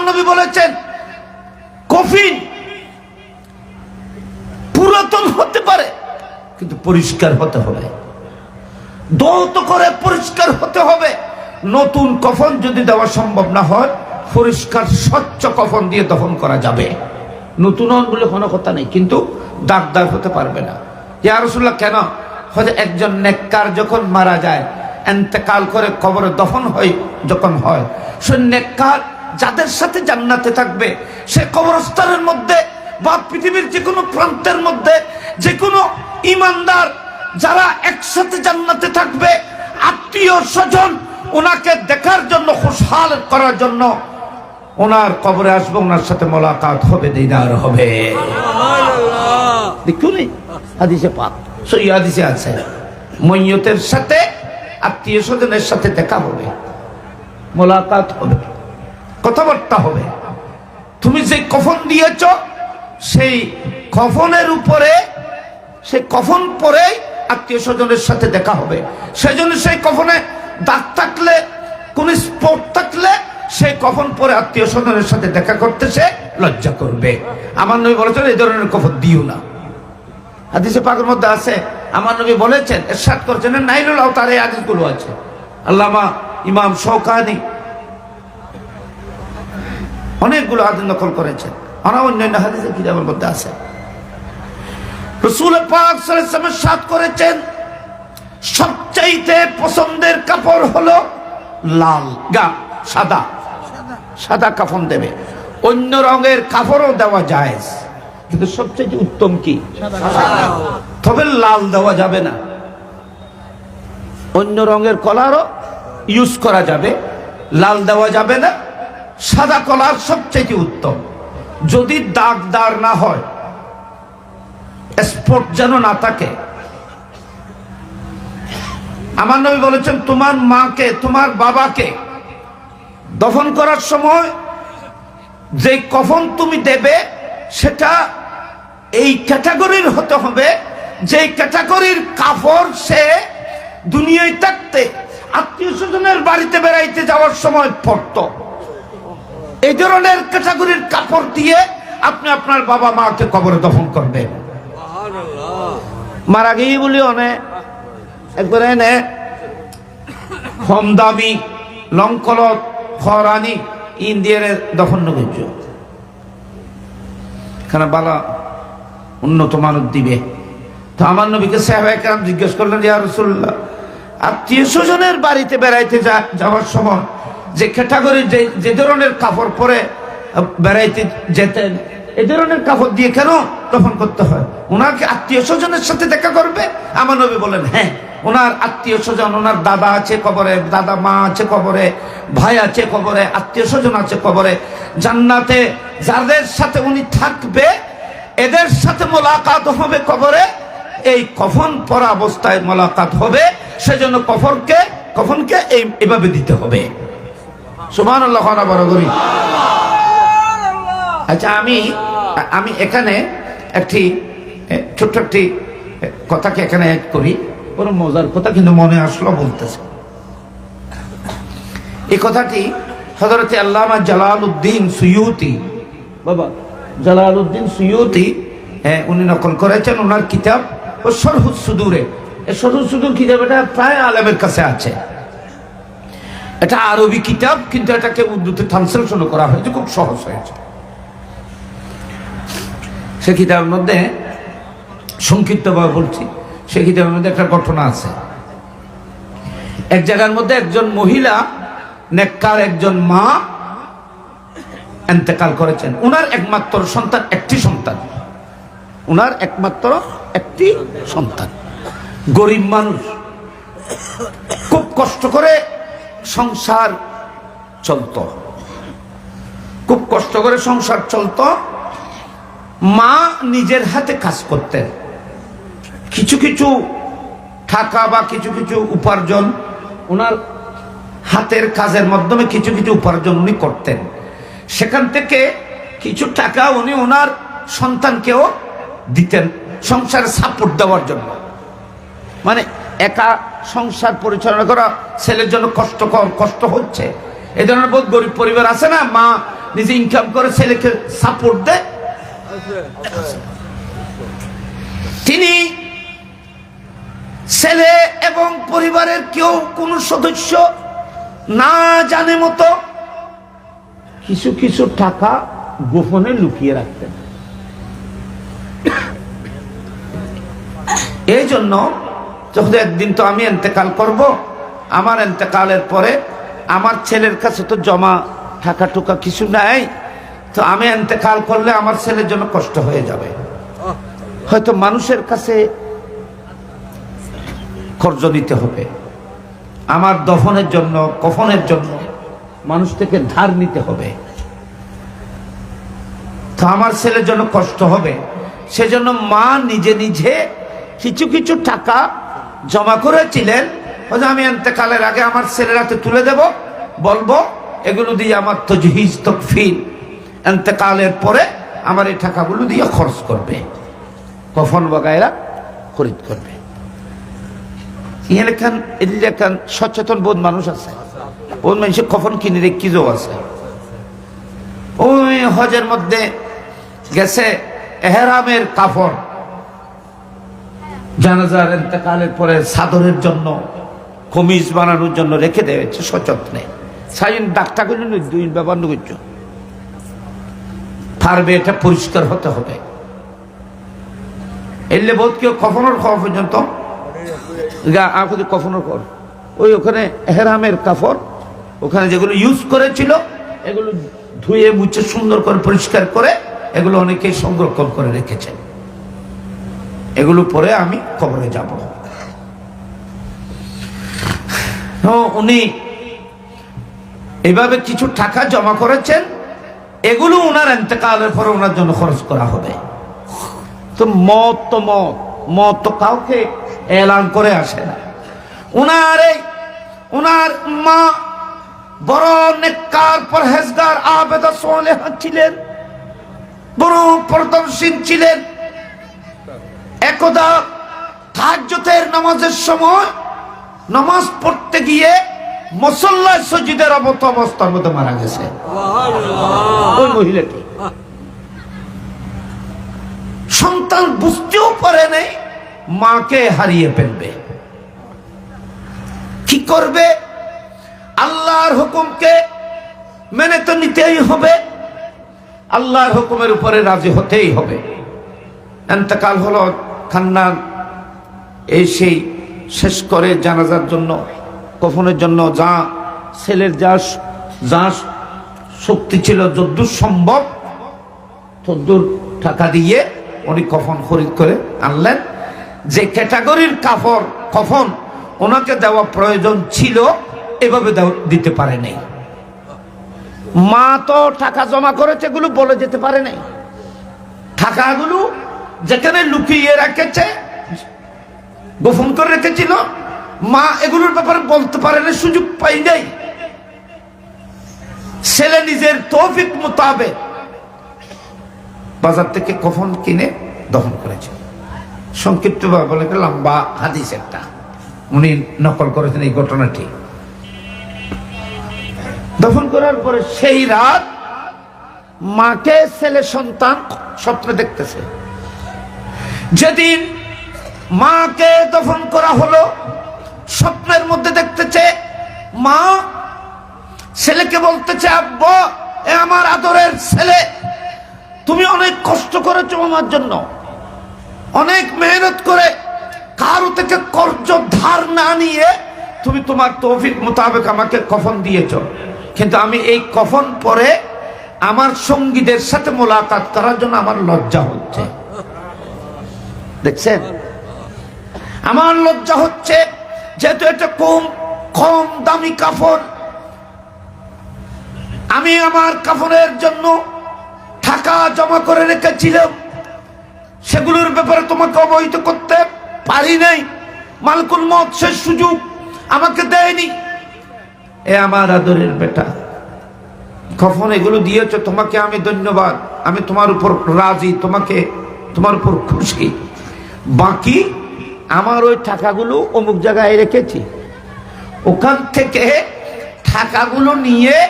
আমার নবী বলেছেন, কফিন পুরাতন হতে পারে, কিন্তু পরিষ্কার হতে হবে। দৌত করে পরিষ্কার হতে হবে। নতুন কফন যদি দেওয়া সম্ভব না হয়, পরিষ্কার স্বচ্ছ কফন দিয়ে দফন করা যাবে। নতুন হন বলে কোনো কথা নেই, কিন্তু দাগ দাগ হতে পারবে না। ইয়া রসুল্লাহ কেন? হয়তো একজন নেককার যখন মারা যায়, এন্তেকাল করে কবরে দফন হয়, যখন হয়, সে নেককার যাদের সাথে জান্নাতে থাকবে সে কবরস্থানের মধ্যে বা পৃথিবীর যে কোনো প্রান্তের মধ্যে যে কোনো ইমানদার যারা একসাথে জান্নাতে থাকবে আত্মীয় স্বজন ওনাকে দেখার জন্য খুশহাল করার জন্য ওনার কবরে আসবে ওনার সাথে মোলাকাত হবে দিদার হবে। দেখুনি হাদিসে পাক সই হাদিসে আছে মৈয়তের সাথে আত্মীয় স্বজনের সাথে দেখা হবে মোলাকাত হবে। কথাবার্তা হবে। তুমি যে কফন দিয়েছ, সেই কফনের উপরে, সেই কফন পরে আত্মীয় স্বজনের সাথে দেখা হবে। সেজন্য সেই কফনে দাগ থাকলে, কোন স্পট থাকলে, সেই কফন পরে আত্মীয় স্বজনের সাথে দেখা করতে সে লজ্জা করবে। আমার নবী বলেছেন এই ধরনের কফন দিও না। হাদিসে পাকের মধ্যে আছে, আমার নবী বলেছেন, এরশাদ করছেন নাইলুল আওতার হাদিসগুলো আছে। আল্লামা ইমাম শৌকানি অনেকগুলো হাদিস নকল করেছেন। আর অন্যান্য হাদিসের কিতাবের মধ্যে আছে। রসুল পাক সাত করেছেন, সবচাইতে পছন্দের কাপড় হলো লাল, গা, সাদা। সাদা কাফন দেবে। অন্য রঙের কাপড়ও দেওয়া যায় কিন্তু সবচেয়ে উত্তম কি? তবে লাল দেওয়া যাবে না। অন্য রঙের কলারও ইউজ করা যাবে। লাল দেওয়া যাবে না। সাদা কলার সবচেয়ে উত্তম। যদি দাগদার না হয়, স্পট যেন না থাকে। আমার নবী বলেছেন, তোমার মাকে, তোমার বাবাকে দফন করার সময় যে কফন তুমি দেবে, সেটা এই ক্যাটাগরির হতে হবে। যে ক্যাটাগরির কাপড় সে দুনিয়ায় থাকতে আত্মীয় স্বজনের বাড়িতে বেড়াইতে যাওয়ার সময় পড়ত। এই ধরনের ক্যাটাগরির কাপড় দিয়ে আপনি আপনার বাবা মাকে কবরে দফন করবেন। মারা গিয়ে বলি অনেক একবারে এনে কম দামি লঙ্কলত খরানি, ইন্ডিয়ার দফন নবীজ এখানে বালা, উন্নত মানব দিবে। তো আমার নবীকে সাহেব জিজ্ঞেস করলেন, ইয়া রসুল্লাহ আত্মীয় স্বজনের বাড়িতে বেড়াইতে যা- যাওয়ার সময় যে ক্যাটাগরি যে যে ধরনের কাপড় পরে বেড়াইতে যেতেন এ ধরনের কাপড় দিয়ে কেন দফন করতে হয়? ওনাকে আত্মীয় স্বজনের সাথে দেখা করবে? আমার নবী বলেন হ্যাঁ ওনার আত্মীয় স্বজন, ওনার দাদা আছে কবরে, দাদা মা আছে কবরে, ভাই আছে কবরে, আত্মীয় স্বজন আছে কবরে। জান্নাতে যাদের সাথে উনি থাকবে, এদের সাথে মোলাকাত হবে কবরে। এই কফন পরা অবস্থায় মোলাকাত হবে, সেজন্য কফরকে কফনকে এই, এভাবে দিতে হবে। সুমান আল্লাহ বড় করি। আচ্ছা আমি আমি এখানে একটি ছোট্ট একটি কথাকে এখানে অ্যাড করি। কোনো মজার কথা কিন্তু মনে আসলো বলতেছে। এই কথাটি হজরতে আল্লামা জালাল উদ্দিন সুয়ুতি বাবা জালাল উদ্দিন সুয়ুতি হ্যাঁ উনি নকল করেছেন ওনার কিতাব ও সরহুদ সুদূরে। সরহুদ সুদূর কিতাব এটা প্রায় আলেমের কাছে আছে। এটা আরবি কিতাব, কিন্তু এটাকে উর্দুতে ট্রান্সলেশন করা হয়েছে, খুব সহজ হয়েছে। সে কিতাবের মধ্যে, সংক্ষিপ্তভাবে বলছি, সে কিতাবের মধ্যে একটা ঘটনা আছে। এক জায়গার মধ্যে একজন মহিলা, নেককার একজন মা, এন্তেকাল করেছেন। উনার একমাত্র সন্তান একটি সন্তান। উনার একমাত্র একটি সন্তান। গরিব মানুষ। খুব কষ্ট করে সংসার চলত। খুব কষ্ট করে সংসার চলত। মা নিজের হাতে কাজ করতেন। কিছু কিছু টাকা বা কিছু কিছু উপার্জন ওনার হাতের কাজের মাধ্যমে কিছু কিছু উপার্জন উনি করতেন। সেখান থেকে কিছু টাকা উনি ওনার সন্তানকেও দিতেন সংসারে সাপোর্ট দেওয়ার জন্য। মানে একা সংসার পরিচালনা করা ছেলের জন্য কষ্টকর কষ্ট হচ্ছে। এই ধরনের বহুত গরিব পরিবার আছে না, মা নিজে ইনকাম করে ছেলেকে সাপোর্ট দেয়। তিনি ছেলে এবং পরিবারের কেউ কোনো সদস্য না জানে মতো কিছু কিছু টাকা গোপনে লুকিয়ে রাখতেন। এই জন্য যখন একদিন তো আমি এতেকাল করব, আমার এতেকালের পরে আমার ছেলের কাছে তো জমা টাকা টুকা কিছু নাই, তো আমি এতেকাল করলে আমার ছেলের জন্য কষ্ট হয়ে যাবে। হয়তো মানুষের কাছে কর্জ দিতে হবে। আমার দফনের জন্য, কফনের জন্য মানুষ থেকে ধার নিতে হবে। তো আমার ছেলের জন্য কষ্ট হবে। সেজন্য মা নিজে নিজে কিছু কিছু টাকা জমা করেছিলেন হয়তো আমি এতেকালের আগে আমার ছেলের হাতে তুলে দেব, বলব, এগুলো দিয়ে আমার তো তজহিজ, তকফিল। এতেকালের পরে আমার এই টাকাগুলো দিয়ে খরচ করবে। কফন বাগায়রা খরিদ করবে। এখান এখান সচেতন বোধ মানুষ আছে। বোধ মানুষের কফন কিনে রে কিজো আছে। ওই হজের মধ্যে গেছে এহরামের কাফন। জানাজার এতেকালের পরে সাদরের জন্য কমিজ বানানোর জন্য রেখে দেওয়া সচেতনে সাইন ডাক্তার করলেন দুই ব্যবহার করছ। পারবে এটা পরিষ্কার হতে হবে। এলে বোধ কেউ কখনোর খাওয়া পর্যন্ত? আমাকে কখনোর কর ওই ওখানে এহরামের কাফর, ওখানে যেগুলো ইউজ করেছিল, এগুলো ধুয়ে মুছে সুন্দর করে পরিষ্কার করে, এগুলো অনেকেই সংরক্ষণ করে রেখেছেন। এগুলো পরে আমি কবরে যাব। উনি এভাবে কিছু টাকা জমা করেছেন, এগুলো ওনার এতেকালের পরে ওনার জন্য খরচ করা হবে। তো মত তো মত মত তো কাউকে এলান করে আসে না। উনার এই, উনার মা বড় নেককার ছিলেন, বড় প্রদর্শীন ছিলেন একদা তাহাজ্জুদের নামাজের সময় নামাজ পড়তে গিয়ে মুসল্লায় সজিদের মতো অবস্থার মধ্যে মারা গেছে। ওই মহিলাটি। সন্তান বুঝতেও পারে নাই মাকে হারিয়ে ফেলবে। কি করবে? আল্লাহর হুকুমকে মেনে তো নিতেই হবে। আল্লাহর হুকুমের উপরে রাজি হতেই হবে। এন্তকাল হলো খান্নান এই সেই শেষ করে জানাজার জন্য, কফনের জন্য যা ছেলের যা যা শক্তি ছিল যদ্দূর সম্ভব, তদ্দূর টাকা দিয়ে উনি কফন খরিদ করে আনলেন। যে ক্যাটাগরির কাফর, কফন ওনাকে দেওয়া প্রয়োজন ছিল, এভাবে দিতে পারে নাই। মা তো টাকা জমা করেছে এগুলো বলে যেতে পারে নাই। টাকাগুলো যেখানে লুকিয়ে রেখেছে, গোপন করে রেখেছিল, মা এগুলোর ব্যাপারে বলতে পারে না সুযোগ পাই নাই। ছেলে নিজের তৌফিক মোতাবেক বাজার থেকে কফন কিনে দহন করেছে। সংক্ষিপ্ত বলে লম্বা হাদিস একটা। উনি নকল করেছেন, এই ঘটনাটি। দফন করার পরে সেই রাত মাকে ছেলে সন্তান স্বপ্নে দেখতেছে। যেদিন মাকে দফন করা হলো, স্বপ্নের মধ্যে দেখতেছে মা ছেলেকে বলতেছে আব্বা, এ আমার আদরের ছেলে, তুমি অনেক কষ্ট করেছ আমার জন্য। অনেক মেহনত করে কারও থেকে কর্জ ধার না নিয়ে তুমি তোমার তৌফিক মোতাবেক আমাকে কফন দিয়েছ। কিন্তু আমি এই কফন পরে আমার সঙ্গীদের সাথে মোলাকাত করার জন্য আমার লজ্জা হচ্ছে। দেখছেন? আমার লজ্জা হচ্ছে যেহেতু এটা কম কম দামি কাফন আমি আমার কাফনের জন্য টাকা জমা করে রেখেছিলাম। সেগুলোর ব্যাপারে তোমাকে অবহিত করতে পারি নাই। মালকুল মত শেষ সুযোগ আমাকে দেয়নি। এ আমার আদরের বেটা। কখন এগুলো দিয়েছ? তোমাকে আমি ধন্যবাদ। আমি তোমার উপর রাজি, তোমাকে, তোমার উপর খুশি। বাকি আমার ওই টাকাগুলো অমুক জায়গায় রেখেছি। ওখান থেকে টাকাগুলো নিয়ে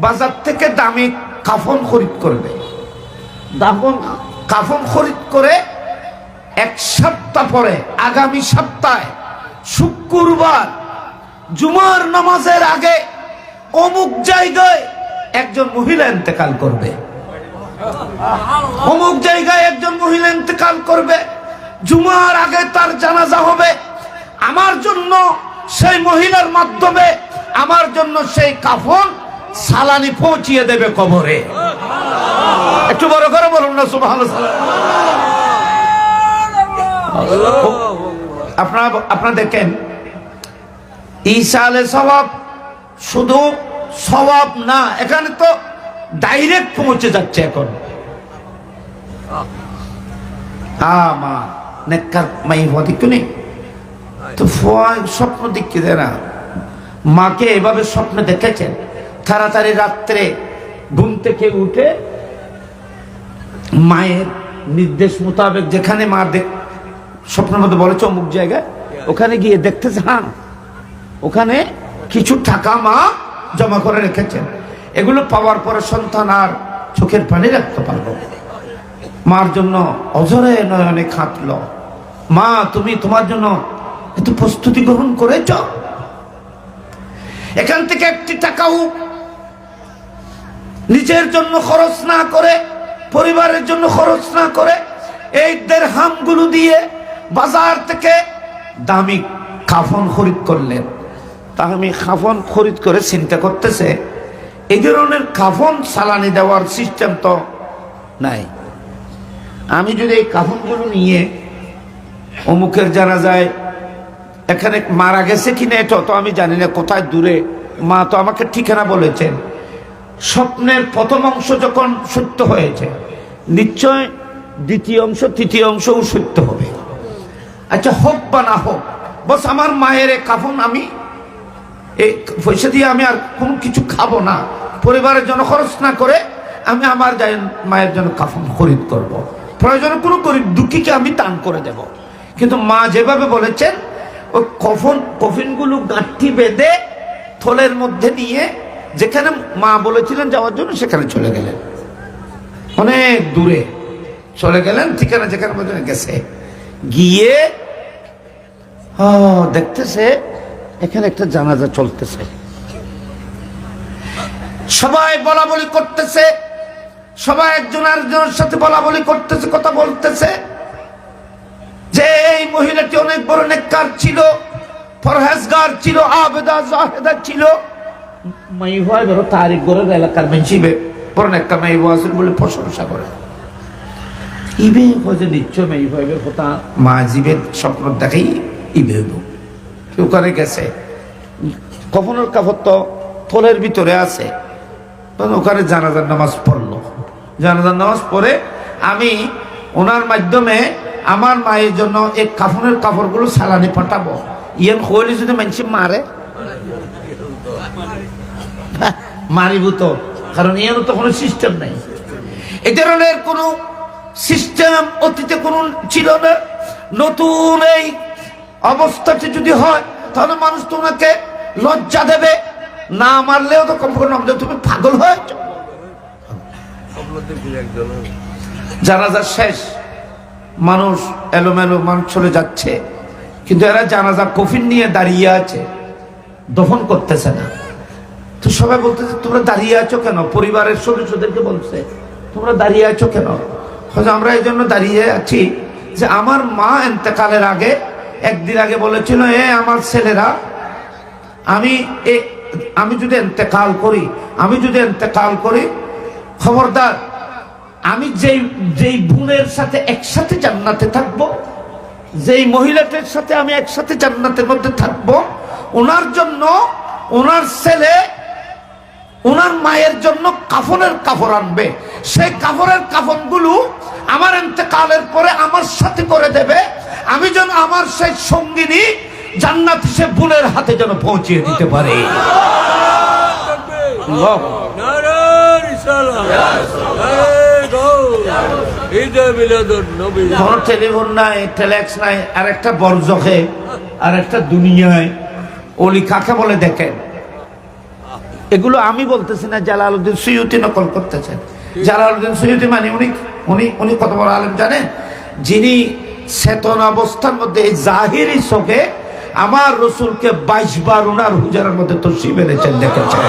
বাজার থেকে দামি কাফন খরিদ করবে। দাফন, কাফন খরিদ করে এক সপ্তাহ পরে, আগামী সপ্তাহে, শুক্রবার, জুমার নামাজের আগে অমুক জায়গায় একজন মহিলা ইন্তেকাল করবে। অমুক জায়গায় একজন মহিলা ইন্তেকাল করবে। জুমার আগে তার জানাজা হবে। আমার জন্য সেই মহিলার মাধ্যমে, আমার জন্য সেই কাফন সালানি পৌঁছিয়ে দেবে কবরে। একটু বড় করে বলুন না সুবাহ আপনারা আপনারা দেখেন, ঈসা আলে সবাব শুধু স্বভাব না, এখানে তো ডাইরেক্ট পৌঁছে যাচ্ছে এখন। আমা নেককার মাই হওয়া দিক্কু নেই। তো ফুয়া স্বপ্ন দিক্কি দেয় না। মাকে এভাবে স্বপ্নে দেখেছেন। তাড়াতাড়ি রাত্রে ঘুম থেকে উঠে মায়ের নির্দেশ মোতাবেক যেখানে মা দেখ স্বপ্নের মধ্যে বলেছে অমুক জায়গায় ওখানে গিয়ে দেখতেছে হ্যাঁ ওখানে কিছু টাকা মা জমা করে রেখেছেন। এগুলো পাওয়ার পরে সন্তান আর চোখের পানি রাখতে পারব মার জন্য অজরে নয়নে খাটল। মা, তুমি তোমার জন্য একটু প্রস্তুতি গ্রহণ করেছ? এখান থেকে একটি টাকাও নিজের জন্য খরচ না করে, পরিবারের জন্য খরচ না করে, এই দেড়হামগুলো দিয়ে বাজার থেকে দামি কাফন খরিদ করলেন। তা আমি কাফন খরিদ করে চিন্তা করতেছে, এই ধরনের কাফন সালানি দেওয়ার সিস্টেম তো নাই। আমি যদি এই কাফনগুলো নিয়ে অমুকের জানা যায় এখানে মারা গেছে কিনা এটা তো আমি জানি না, কোথায় দূরে? মা তো আমাকে ঠিকানা বলেছেন। স্বপ্নের প্রথম অংশ যখন সত্য হয়েছে, নিশ্চয় দ্বিতীয় অংশ, তৃতীয় অংশও সত্য হবে। আচ্ছা হোক বা না হোক, বস, আমার মায়ের কাফন আমি এই পয়সা দিয়ে আমি আর কোনো কিছু খাব না। পরিবারের জন্য খরচ না করে আমি আমার মায়ের জন্য কাফন খরিদ করব। প্রয়োজনে কোনো গরিব দুঃখীকে আমি দান করে দেব। কিন্তু মা যেভাবে বলেছেন, ওই কফন, কফিনগুলো গাঁঠি বেঁধে থলের মধ্যে নিয়ে যেখানে মা বলেছিলেন যাওয়ার জন্য সেখানে চলে গেলেন। অনেক দূরে চলে গেলেন, ঠিকানা যেখানে পর্যন্ত গেছে। গিয়ে দেখতেছে এখানে একটা জানাজা চলতেছে। সবাই বলা বলি করতেছে, সবাই একজন আরেকজনের সাথে বলা বলি করতেছে, কথা বলতেছে। এই মহিলাটি অনেক বড় নেককার ছিল ফরহেজগার ছিল আবেদা জাহেদা ছিল। মাই ভাই বড় তারিখ গড়ের এলাকার মেনসিবে বড় নেককার মাই আছে বলে প্রশংসা করে। ইবে হয়ে নিশ্চয় মাই ভাইবের কথা। মা জীবের স্বপ্ন দেখাই ইবে হইব। কেউ করে গেছে? কখনোর কাপড় তো থলের ভিতরে আছে। তখন ওখানে জানাজার নামাজ পড়ল। জানাজার নামাজ পড়ে আমি ওনার মাধ্যমে আমার মায়ের জন্য এই কাফনের কাপড়গুলো সালানি পাঠাবো। ইয়েন হইলে যদি মানুষ মারে। মারিব তো কারণ ইয়ের তো কোনো সিস্টেম নেই। এ ধরনের কোনো সিস্টেম অতীতে কোনো ছিল না। নতুন এই অবস্থাটি যদি হয় তাহলে মানুষ তোমাকে লজ্জা দেবে। না মারলেও তো কমপক্ষে নাম দেবে, তুমি পাগল হয়েছ। জানাজা শেষ। মানুষ এলোমেলো মানুষ চলে যাচ্ছে। কিন্তু এরা জানাজা কফিন নিয়ে দাঁড়িয়ে আছে। দফন করতেছে না। তো সবাই বলতেছে, তোমরা দাঁড়িয়ে আছো কেন? পরিবারের সদস্যদেরকে বলছে, তোমরা দাঁড়িয়ে আছো কেন? হয়তো আমরা এই জন্য দাঁড়িয়ে আছি যে আমার মা এতেকালের আগে একদিন আগে বলেছিল, এ আমার ছেলেরা, আমি এ, আমি যদি এতেকাল করি, আমি যদি এতেকাল করি, খবরদার আমি যেই যেই বোনের সাথে একসাথে জান্নাতে থাকব যেই মহিলাটির সাথে আমি একসাথে জান্নাতের মধ্যে থাকব ওনার জন্য ওনার ছেলে ওনার মায়ের জন্য কাফনের কাপড় আনবে। সেই কাপড়ের কাফনগুলো আমার এতেকালের পরে আমার সাথে করে দেবে। আমি যেন আমার সেই সঙ্গিনী জান্নাত সে বোনের হাতে যেন পৌঁছিয়ে দিতে পারি। আল্লাহ। এগুলো আমি বলতেছি না নকল করতেছেন। মানে উনি উনি উনি কত বড় জানেন? যিনি চেতন অবস্থার মধ্যে, এই জাহিরি চোখে আমার রসুলকে বাইশ বার ওনার হুজারের মধ্যে তসি মেরেছেন দেখেছেন।